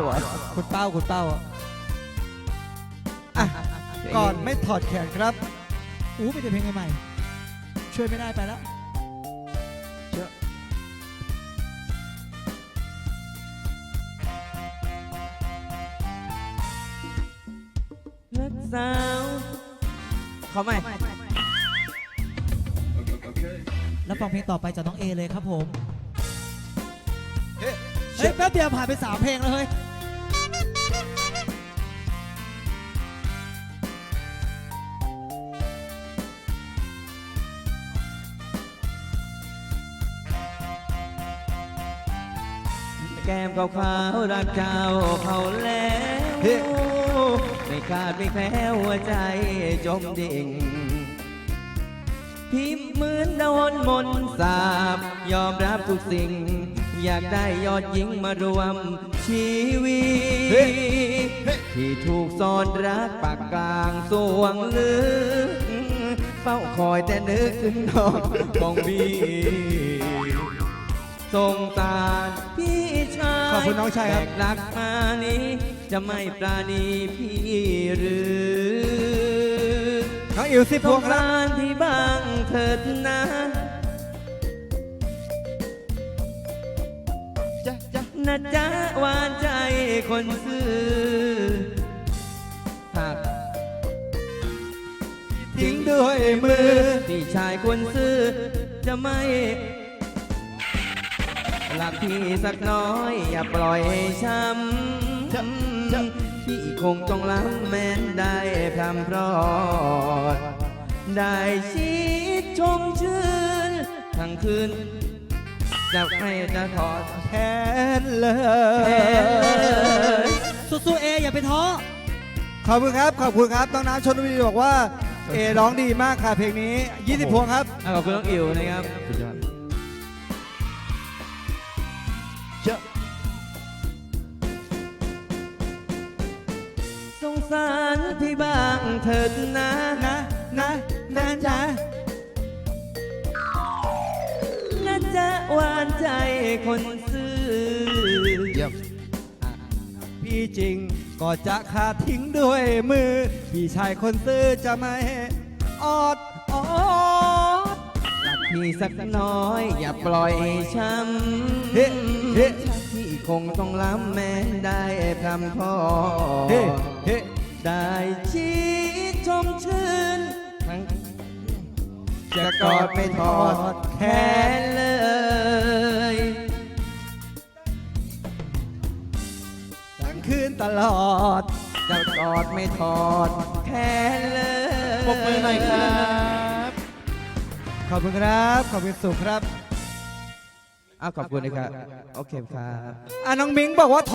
เหรอคุณเป้าคุณเป้าอะก่อนไม่ถอดแขนครับอู้ไม่ได้เพลงใหม่ๆช่วยไม่ได้ไปแล้วรักสาวเขาไหมแล้วฟังเพลงต่อไปจากน้องเอเลยครับผม เฮ้เฮ้ยแป๊บเดียวผ่านไปสามเพลงแล้วเฮ้ย แก้มขาวๆรักเจ้าเขาแล้วเฮ้ไม่คาดไม่แคล้วหัวใจจมดิ่งพิมพ์เหมือนโดนมนต์สาบ ยอมรับทุกสิ่ง อยากได้ยอดหญิงมารวมชีวิเฮ้ตที่ถูกซ่อนรักปากกลางสวงลึกเฝ้าคอยแต่นึกถึงน้องของพี่สงสารพี่ชายขอบ คุณน้องชายครับแบกรักมานี้ จะไม่ปราณีพี่หรือน้องอิ๋วสิบสพวงงครับสารพี่บ้างเถิดนะจ้ะจ้ะนะจ๊ะหวานใจคนซื่อหากทิ้งด้วยมือ พี่ชายคนซื่อจะไม่ รักพี่สักน้อย อย่าปล่อยให้ช้ำพี่คงต้องล้ำแม้นได้พรำพรอด ได้ชิดชมชื่น ทั้งคืนจะให้จะถอดแทนเลแทนเลยยสู้ๆเออย่าไปท้อ ขอบคุณครับ ขอบคุณครับน้องน้ำชนบุรีบอกว่า เอร้องดีมากค่ะเพลงนี้ 20พวงครับอะขอบคุณน้องอิ๋วนะครับ สุดยอด เจ้าสงสารพี่บ้างเถิดนะนะนะนะนะนะจ๊ะหวานใจคนซื่อเยี่ยมพี่จริงก็จะขาดทิ้งด้วยมือ พี่ชายคนซื่อจะไม่ออดออดรักพี่ สักน้อย อย่าปล่อยช้ำเฮ้เฮ้พี่คงต้องล้ำแม้ได้พรำพอเฮ้เฮ้ได้ชิดชมชื่นทั้งจะกอดไม่ทอดแขนเลยทั้งคืนตลอดจะกอดไม่ถอดแขนเลยปรบมือหน่อยครับ ขอบคุณครับ ขอบคุณสุขครับอ้าวขอบคุณนะครับ โอเคครับอะน้องมิงบอกว่า